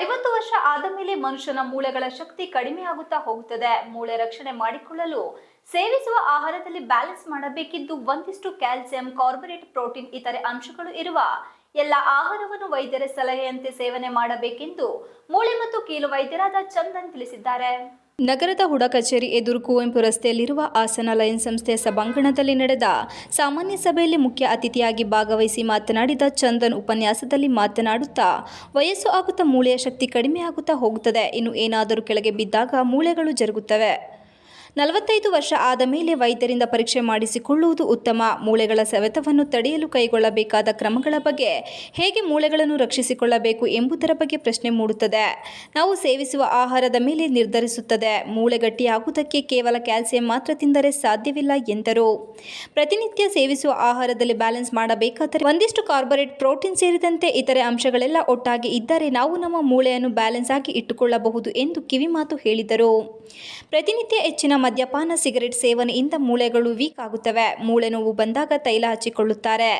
ಐವತ್ತು ವರ್ಷ ಆದ ಮೇಲೆ ಮನುಷ್ಯನ ಮೂಳೆಗಳ ಶಕ್ತಿ ಕಡಿಮೆಯಾಗುತ್ತಾ ಹೋಗುತ್ತದೆ. ಮೂಳೆ ರಕ್ಷಣೆ ಮಾಡಿಕೊಳ್ಳಲು ಸೇವಿಸುವ ಆಹಾರದಲ್ಲಿ ಬ್ಯಾಲೆನ್ಸ್ ಮಾಡಬೇಕಿದ್ದು, ಒಂದಿಷ್ಟು ಕ್ಯಾಲ್ಸಿಯಂ ಕಾರ್ಬೊರೇಟ್ ಪ್ರೋಟೀನ್, ಇತರೆ ಅಂಶಗಳು ಇರುವ ಎಲ್ಲ ಆಹಾರವನ್ನು ವೈದ್ಯರ ಸಲಹೆಯಂತೆ ಸೇವನೆ ಮಾಡಬೇಕೆಂದು ಮೂಳೆ ಮತ್ತು ಕೀಲು ವೈದ್ಯರಾದ ಚಂದನ್ ತಿಳಿಸಿದ್ದಾರೆ. ನಗರದ ಹುಡ ಕಚೇರಿ ಎದುರು ಕುವೆಂಪು ರಸ್ತೆಯಲ್ಲಿರುವ ಹಾಸನ ಲಯನ್ ಸಂಸ್ಥೆಯ ಸಭಾಂಗಣದಲ್ಲಿ ನಡೆದ ಸಾಮಾನ್ಯ ಸಭೆಯಲ್ಲಿ ಮುಖ್ಯ ಅತಿಥಿಯಾಗಿ ಭಾಗವಹಿಸಿ ಮಾತನಾಡಿದ ಚಂದನ್ ಉಪನ್ಯಾಸದಲ್ಲಿ ಮಾತನಾಡುತ್ತಾ, ವಯಸ್ಸು ಆಗುತ್ತಾ ಮೂಳೆಯ ಶಕ್ತಿ ಕಡಿಮೆಯಾಗುತ್ತಾ ಹೋಗುತ್ತದೆ, ಇನ್ನು ಏನಾದರೂ ಕೆಳಗೆ ಬಿದ್ದಾಗ ಮೂಳೆಗಳು ಜರುಗುತ್ತವೆ. ನಲವತ್ತೈದು ವರ್ಷ ಆದ ಮೇಲೆ ವೈದ್ಯರಿಂದ ಪರೀಕ್ಷೆ ಮಾಡಿಸಿಕೊಳ್ಳುವುದು ಉತ್ತಮ. ಮೂಳೆಗಳ ಸವೆತವನ್ನು ತಡೆಯಲು ಕೈಗೊಳ್ಳಬೇಕಾದ ಕ್ರಮಗಳ ಬಗ್ಗೆ ಹೇಗೆ ಮೂಳೆಗಳನ್ನು ರಕ್ಷಿಸಿಕೊಳ್ಳಬೇಕು ಎಂಬುದರ ಬಗ್ಗೆ ಪ್ರಶ್ನೆ ಮೂಡುತ್ತದೆ. ನಾವು ಸೇವಿಸುವ ಆಹಾರದ ಮೇಲೆ ನಿರ್ಧರಿಸುತ್ತದೆ. ಮೂಳೆ ಗಟ್ಟಿಯಾಗುವುದಕ್ಕೆ ಕೇವಲ ಕ್ಯಾಲ್ಸಿಯಂ ಮಾತ್ರ ತಿಂದರೆ ಸಾಧ್ಯವಿಲ್ಲ ಎಂದರು. ಪ್ರತಿನಿತ್ಯ ಸೇವಿಸುವ ಆಹಾರದಲ್ಲಿ ಬ್ಯಾಲೆನ್ಸ್ ಮಾಡಬೇಕಾದರೆ ಒಂದಿಷ್ಟು ಕಾರ್ಬೋರೇಟ್ ಪ್ರೋಟೀನ್ ಸೇರಿದಂತೆ ಇತರೆ ಅಂಶಗಳೆಲ್ಲ ಒಟ್ಟಾಗಿ ಇದ್ದರೆ ನಾವು ನಮ್ಮ ಮೂಳೆಯನ್ನು ಬ್ಯಾಲೆನ್ಸ್ ಆಗಿ ಇಟ್ಟುಕೊಳ್ಳಬಹುದು ಎಂದು ಕಿವಿಮಾತು ಹೇಳಿದರು. ಪ್ರತಿನಿತ್ಯ ಹೆಚ್ಚಿನ ಮದ್ಯಪಾನ ಸಿಗರೆಟ್ ಸೇವನೆಯಿಂದ ಮೂಳೆಗಳು ವೀಕ್ ಆಗುತ್ತವೆ. ಮೂಳೆ ನೋವು ಬಂದಾಗ ತೈಲ ಹಚ್ಚಿಕೊಳ್ಳುತ್ತಾರೆ.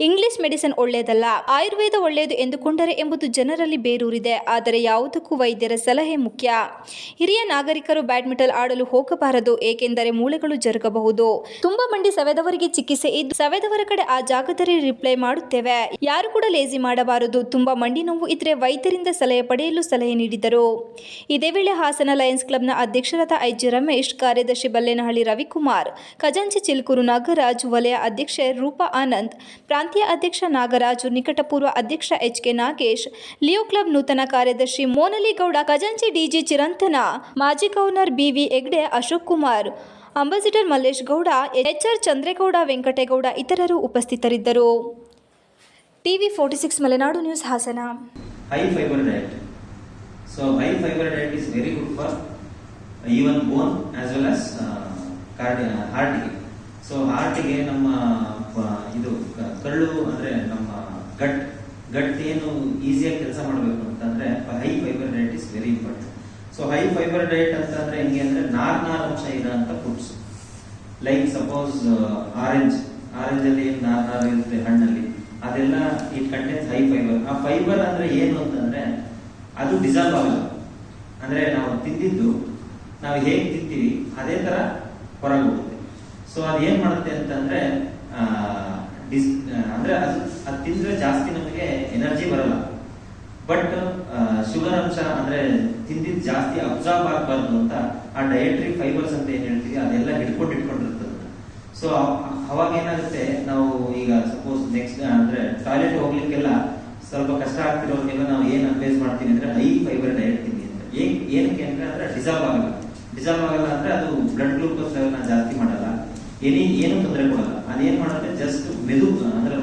ಇಂಗ್ಲಿಷ್ ಮೆಡಿಸಿನ್ ಒಳ್ಳೆಯದಲ್ಲ. ಆಯುರ್ವೇದ ಒಳ್ಳೆಯದು ಎಂದುಕೊಂಡರೆ ಎಂಬುದು ಜನರಲ್ಲಿ ಬೇರೂರಿದೆ. ಆದರೆ ಯಾವುದಕ್ಕೂ ವೈದ್ಯರ ಸಲಹೆ ಮುಖ್ಯ. ಹಿರಿಯ ನಾಗರಿಕರು ಬ್ಯಾಡ್ಮಿಂಟನ್ ಆಡಲು ಹೋಗಬಾರದು, ಏಕೆಂದರೆ ಮೂಳೆಗಳು ಜರುಗಬಹುದು. ತುಂಬಾ ಮಂಡಿ ಸವೆದವರಿಗೆ ಚಿಕಿತ್ಸೆ ಇದ್ದು ಸವೆದವರ ಕಡೆ ಆ ಜಾಗದಲ್ಲಿ ರಿಪ್ಲೈ ಮಾಡುತ್ತೇವೆ. ಯಾರು ಕೂಡ ಲೇಜಿ ಮಾಡಬಾರದು. ತುಂಬಾ ಮಂಡಿ ನೋವು ಇದ್ರೆ ವೈದ್ಯರಿಂದ ಸಲಹೆ ಪಡೆಯಲು ಸಲಹೆ ನೀಡಿದರು. ಇದೇ ವೇಳೆ ಹಾಸನ ಲಯನ್ಸ್ ಕ್ಲಬ್ನ ಅಧ್ಯಕ್ಷರಾದ ಐಜಿ ರಮೇಶ್ ಕಾರ್ಯದರ್ಶಿ ಬಲ್ಲೇನಹಳ್ಳಿ ರವಿಕುಮಾರ್, ಖಜಾಂಚಿ ಚಿಲ್ಕೂರು ನಾಗರಾಜ್ ವಲಯ ಅಧ್ಯಕ್ಷೆ ರೂಪಾ ಆನಂದ್, ಪ್ರಾಂತೀಯ ಅಧ್ಯಕ್ಷ ನಾಗರಾಜು, ನಿಕಟಪೂರ್ವ ಅಧ್ಯಕ್ಷ H K Nagesh, Leo club ನೂತನ ಕಾರ್ಯದರ್ಶಿ ಮೋನಲಿ ಗೌಡ ಖಜಾಂಚಿ ಡಿಜಿ ಚಿರಂತನ, ಮಾಜಿ governor BV Hegde Ashok Kumar, ambassador Mallesh Gowda, HR Chandregowda, Venkategowda ಇತರರು ಉಪಸ್ಥಿತರಿದ್ದರು. TV forty six Malenadu news Hassan. High fibre diet so high fibre diet is very good for even bone as well as card cardi- heart ಗೆ so ಹಾರ್ಟಿಗೆ ನಮ್ಮ ಇದು ಕಳ್ಳು ಅಂದ್ರೆ ನಮ್ಮ ಗಟ್ ಗಟ್ ಏನು ಈಸಿಯಾಗಿ ಕೆಲಸ ಮಾಡಬೇಕು ಅಂತಂದ್ರೆ high fibre diet is very important so high fibre diet ಅಂತಂದ್ರೆ ಹೆಂಗೆ ಅಂದ್ರೆ ನಾರ್ ನಾರ್ ಅಂಶ ಇರೋಂಥ foods like suppose orange orange ಅಲ್ಲಿ ಏನ್ ನಾರ್ ನಾರ್ ಇರುತ್ತೆ ಹಣ್ಣಲ್ಲಿ? ಅದೆಲ್ಲ ಇಟ್ ಕಂಟೆನ್ಸ್ ಹೈ ಫೈಬರ್ ಆ ಫೈಬರ್ ಅಂದ್ರೆ ಏನು ಅಂತಂದ್ರೆ ಅದು ಡಿಸಾಲ್ವ್ ಆಗಲ್ಲ. ಅಂದ್ರೆ ನಾವು ತಿಂದಿದ್ದು ನಾವು ಹೇಗೆ ತಿಂತೀವಿ, ಅದೇ ತರ ಹೊರಗೆ ಹೋಗುತ್ತೆ ಸೊ ಅದು ಏನು ಮಾಡುತ್ತೆ ಅಂತಂದ್ರೆ ಡಿಸ್ ಅಂದ್ರೆ ಅದು ಅದು ತಿಂದ್ರೆ ಜಾಸ್ತಿ ನಮಗೆ ಎನರ್ಜಿ ಬರಲ್ಲ. ಬಟ್ ಶುಗರ್ ಅಂಶ ಅಂದ್ರೆ ತಿಂದಿದ್ದು ಜಾಸ್ತಿ ಅಬ್ಸಾರ್ಬ್ ಆಗಬಾರ್ದು ಅಂತ ಆ ಡಯಟ್ರಿ ಫೈಬರ್ಸ್ ಅಂತ ಏನ್ ಹೇಳ್ತೀವಿ, ಅದೆಲ್ಲ ಹಿಡ್ಕೊಂಡು ಇಟ್ಕೊಂಡಿರ್ತದೆ. ಸೊ ಅವಾಗ ಏನಾಗುತ್ತೆ, ನಾವು ಈಗ ಸಪೋಸ್ ನೆಕ್ಸ್ಟ್ ಅಂದ್ರೆ ಟಾಯ್ಲೆಟ್ ಹೋಗ್ಲಿಕ್ಕೆಲ್ಲ ಸ್ವಲ್ಪ ಕಷ್ಟ ಆಗ್ತಿರೋರ್ಗೆಲ್ಲ ನಾವು ಏನ್ ಅಡ್ವೈಸ್ ಮಾಡ್ತೀವಿ ಅಂದ್ರೆ ಹೈ ಫೈಬರ್ ಡಯಟ್ ತಿನ್ನಿ ಅಂತ. ಏನ್, ಏನಕ್ಕೆ ಅಂದ್ರೆ ಅಂದ್ರೆ ಡಿಸಾಲ್ವ್ ಆಗಲ್ಲ ಡಿಸಾಲ್ವ್ ಆಗಲ್ಲ ಅಂದ್ರೆ ಅದು ಬ್ಲಡ್ ಗ್ಲೂಕೋಸ್ ಲೆವೆಲ್ನ ಜಾಸ್ತಿ ಮಾಡಲ್ಲ ಏನೇ ಏನು ತೊಂದರೆ ಕೊಡಲ್ಲ ಅದೇನ್ ಮಾಡುತ್ತೆ ಜಸ್ಟ್ ಮೆದು ಅಂದ್ರೆ